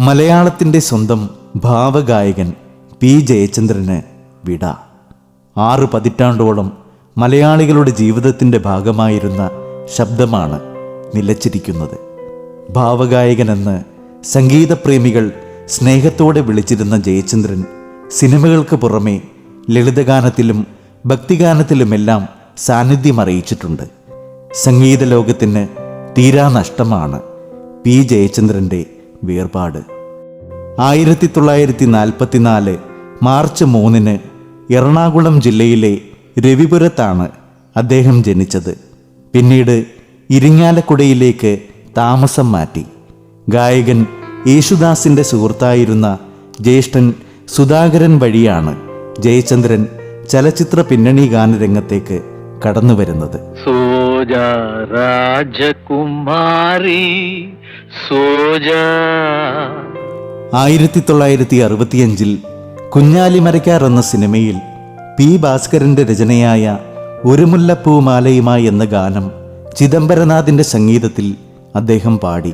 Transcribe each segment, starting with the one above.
മലയാളത്തിന്റെ സ്വന്തം ഭാവഗായകൻ പി. ജയചന്ദ്രന് വിട. ആറ് പതിറ്റാണ്ടോളം മലയാളികളുടെ ജീവിതത്തിന്റെ ഭാഗമായിരുന്ന ശബ്ദമാണ് നിലച്ചിരിക്കുന്നത്. ഭാവഗായകനെന്ന് സംഗീതപ്രേമികൾ സ്നേഹത്തോടെ വിളിച്ചിരുന്ന ജയചന്ദ്രൻ സിനിമകൾക്ക് പുറമെ ലളിതഗാനത്തിലും ഭക്തിഗാനത്തിലുമെല്ലാം സാന്നിധ്യം അറിയിച്ചിട്ടുണ്ട്. സംഗീത ലോകത്തിന് തീരാനഷ്ടമാണ് പി. ജയചന്ദ്രന്റെ വേർപാട്. ആയിരത്തി തൊള്ളായിരത്തി നാൽപ്പത്തിനാല് മാർച്ച് മൂന്നിന് എറണാകുളം ജില്ലയിലെ രവിപുരത്താണ് അദ്ദേഹം ജനിച്ചത്. പിന്നീട് ഇരിങ്ങാലക്കുടയിലേക്ക് താമസം മാറ്റി. ഗായകൻ യേശുദാസിന്റെ സുഹൃത്തായിരുന്ന ജ്യേഷ്ഠൻ സുധാകരൻ വഴിയാണ് ജയചന്ദ്രൻ ചലച്ചിത്ര പിന്നണി ഗാനരംഗത്തേക്ക് കടന്നു വരുന്നത് സോജ രാജകുമാരി ആയിരത്തി തൊള്ളായിരത്തി അറുപത്തിയഞ്ചിൽ കുഞ്ഞാലിമരയ്ക്കാർ എന്ന സിനിമയിൽ പി ഭാസ്കരന്റെ രചനയായ ഒരു മുല്ലപ്പൂമാലയുമായി എന്ന ഗാനം ചിദംബരനാഥിന്റെ സംഗീതത്തിൽ അദ്ദേഹം പാടി.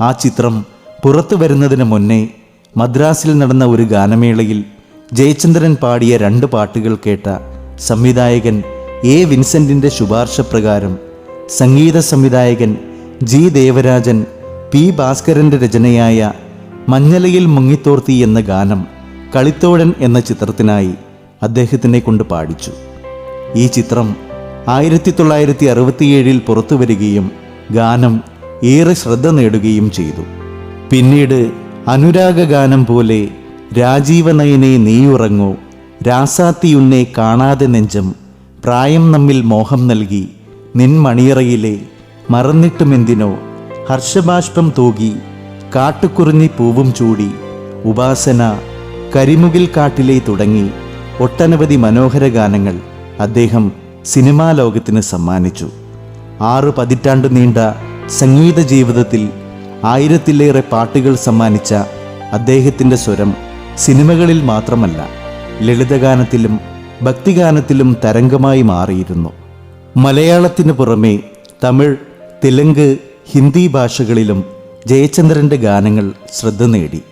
ആ ചിത്രം പുറത്തു വരുന്നതിന് മുന്നേ മദ്രാസിൽ നടന്ന ഒരു ഗാനമേളയിൽ ജയചന്ദ്രൻ പാടിയ രണ്ട് പാട്ടുകൾ കേട്ട സംവിധായകൻ എ വിൻസെന്റിന്റെ ശുപാർശ പ്രകാരം സംഗീത സംവിധായകൻ ജി ദേവരാജൻ പി ഭാസ്കരന്റെ രചനയായ മഞ്ഞലയിൽ മുങ്ങിത്തോർത്തി എന്ന ഗാനം കളിത്തോഴൻ എന്ന ചിത്രത്തിനായി അദ്ദേഹത്തിനെ കൊണ്ട് പാടിച്ചു. ഈ ചിത്രം ആയിരത്തി തൊള്ളായിരത്തി അറുപത്തിയേഴിൽ പുറത്തു വരികയും ഗാനം ഏറെ ശ്രദ്ധ നേടുകയും ചെയ്തു. പിന്നീട് അനുരാഗ ഗാനം പോലെ രാജീവനയനെ നീയുറങ്ങൂ രാസാത്തിയുന്നെ കാണാതെ നെഞ്ചം പ്രായം നമ്മിൽ മോഹം നൽകി നിൻ മണിയറയിലെ മറന്നിട്ടുമെന്തിനോ ഹർഷബാഷ്പം തൂകി കാട്ടുകുറിഞ്ഞി പൂവും ചൂടി ഉപാസന കരിമുകിൽ കാട്ടിലെ തുടങ്ങി ഒട്ടനവധി മനോഹര ഗാനങ്ങൾ അദ്ദേഹം സിനിമാ ലോകത്തിന് സമ്മാനിച്ചു. ആറ് പതിറ്റാണ്ട് നീണ്ട സംഗീത ജീവിതത്തിൽ ആയിരത്തിലേറെ പാട്ടുകൾ സമ്മാനിച്ച അദ്ദേഹത്തിന്റെ സ്വരം സിനിമകളിൽ മാത്രമല്ല ലളിതഗാനത്തിലും ഭക്തിഗാനത്തിലും തരംഗമായി മാറിയിരുന്നു. മലയാളത്തിനു പുറമെ തമിഴ് തെലുങ്ക് ഹിന്ദി ഭാഷകളിലും ജയചന്ദ്രന്റെ ഗാനങ്ങൾ ശ്രദ്ധ നേടി.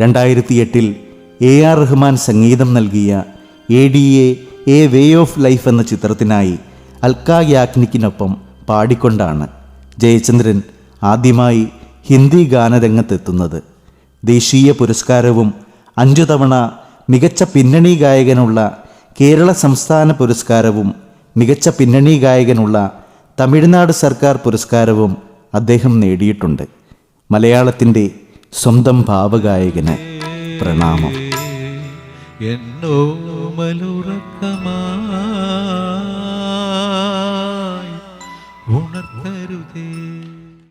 രണ്ടായിരത്തി എട്ടിൽ എ ആർ റഹ്മാൻ സംഗീതം നൽകിയ A D A a way of life എന്ന ചിത്രത്തിനായി അൽക്ക യാഗ്നിക്കിനൊപ്പം പാടിക്കൊണ്ടാണ് ജയചന്ദ്രൻ ആദ്യമായി ഹിന്ദി ഗാനരംഗത്തെത്തുന്നത്. ദേശീയ പുരസ്കാരവും അഞ്ചു തവണ മികച്ച പിന്നണി ഗായകനുള്ള കേരള സംസ്ഥാന പുരസ്കാരവും മികച്ച പിന്നണി ഗായകനുള്ള തമിഴ്നാട് സർക്കാർ പുരസ്കാരവും അദ്ദേഹം നേടിയിട്ടുണ്ട്. മലയാളത്തിന്റെ സ്വന്തം ഭാവഗായകന് പ്രണാമം. എന്നോ മലുറക്കമായി